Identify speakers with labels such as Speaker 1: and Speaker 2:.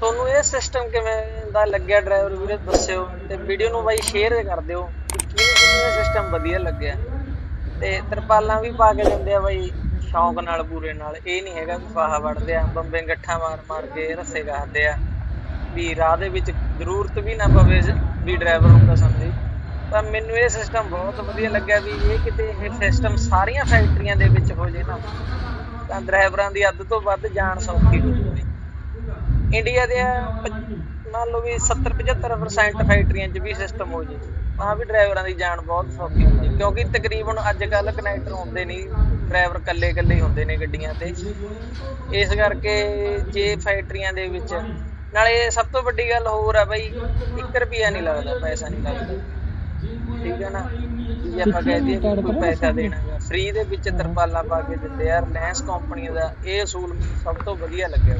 Speaker 1: ਤੁਹਾਨੂੰ ਇਹ ਸਿਸਟਮ ਕਿਵੇਂ ਦਾ ਲੱਗਿਆ ਡਰਾਈਵਰ ਵੀਰੇ? ਦੱਸਿਓ ਤੇ ਵੀਡੀਓ ਨੂੰ ਬਾਈ ਸ਼ੇਅਰ ਕਰ ਦਿਓ। ਕਿਹਨੂੰ ਕਿਹਨੂੰ ਇਹ ਸਿਸਟਮ ਵਧੀਆ ਲੱਗਿਆ। ਤੇ ਤਰਪਾਲਾਂ ਵੀ ਪਾ ਕੇ ਦਿੰਦੇ ਆ ਬਾਈ, ਸ਼ੌਂਕ ਨਾਲ ਪੂਰੇ ਨਾਲ। ਇਹ ਨਹੀਂ ਹੈਗਾ ਵੀ ਫਾਹਾ ਵੜਦੇ ਆ, ਬੰਬੇ ਗੱਠਾਂ ਮਾਰ ਮਾਰ ਕੇ ਰੱਸੇ ਗਾਹਦੇ ਆ। ਵੀ ਰਾਹ ਦੇ ਵਿੱਚ ਜ਼ਰੂਰਤ ਵੀ ਨਾ ਪਵੇ ਵੀ ਡਰਾਈਵਰ ਨੂੰ ਕਸਮ ਦੀ। ਤਾਂ ਮੈਨੂੰ ਇਹ ਸਿਸਟਮ ਬਹੁਤ ਵਧੀਆ ਲੱਗਿਆ ਵੀ ਇਹ ਕਿਤੇ ਇਹ ਸਿਸਟਮ ਸਾਰੀਆਂ ਫੈਕਟਰੀਆਂ ਦੇ ਵਿੱਚ ਹੋ ਜੇ ਨਾ। ਤਾਂ ਡਰਾਈਵਰਾਂ ਦੀ ਅੱਧ ਤੋਂ ਵੱਧ ਜਾਣ ਸੌਖੀ ਹੋ ਜਾਵੇ ਇੰਡੀਆ ਦੇ ਮੰਨ ਲਓ ਵੀ 70 75% ਫੈਕਟਰੀਆਂ 'ਚ ਵੀ ਸਿਸਟਮ ਹੋ ਜੇ। ਤਾਂ ਵੀ ਡਰਾਈਵਰਾਂ ਦੀ ਜਾਨ ਬਹੁਤ ਸੌਖੀ ਹੁੰਦੀ ਕਿਉਂਕਿ ਤਕਰੀਬਨ ਅੱਜ ਕੱਲ ਕਨੈਕਟਰ ਹੁੰਦੇ ਨਹੀਂ ਡਰਾਈਵਰ ਇਕੱਲੇ ਇਕੱਲੇ ਹੁੰਦੇ ਨੇ ਗੱਡੀਆਂ ਤੇ। ਇਸ ਕਰਕੇ ਜੇ ਫੈਕਟਰੀਆਂ ਦੇ ਵਿੱਚ, ਨਾਲੇ ਸਭ ਤੋਂ ਵੱਡੀ ਗੱਲ ਹੋਰ ਆ ਬਈ 1 ਰੁਪਿਆ ਨਹੀਂ ਲੱਗਦਾ, ਪੈਸਾ ਨਹੀਂ ਲੱਗਦਾ। ਠੀਕ ਹੈ ਨਾ? ਜੇ ਆਪਾਂ ਕਹਿ ਦਈਏ ਕੋਈ ਪੈਸਾ ਦੇਣਾ ਫ੍ਰੀ ਦੇ ਵਿੱਚ ਤਰਪਾਲਾਂ ਪਾ ਕੇ ਦਿੰਦੇ ਆ ਰਿਲਾਇੰਸ ਕੰਪਨੀ ਦਾ ਇਹ ਅਸੂਲ ਮੈਨੂੰ ਸਭ ਤੋਂ ਵਧੀਆ ਲੱਗਿਆ।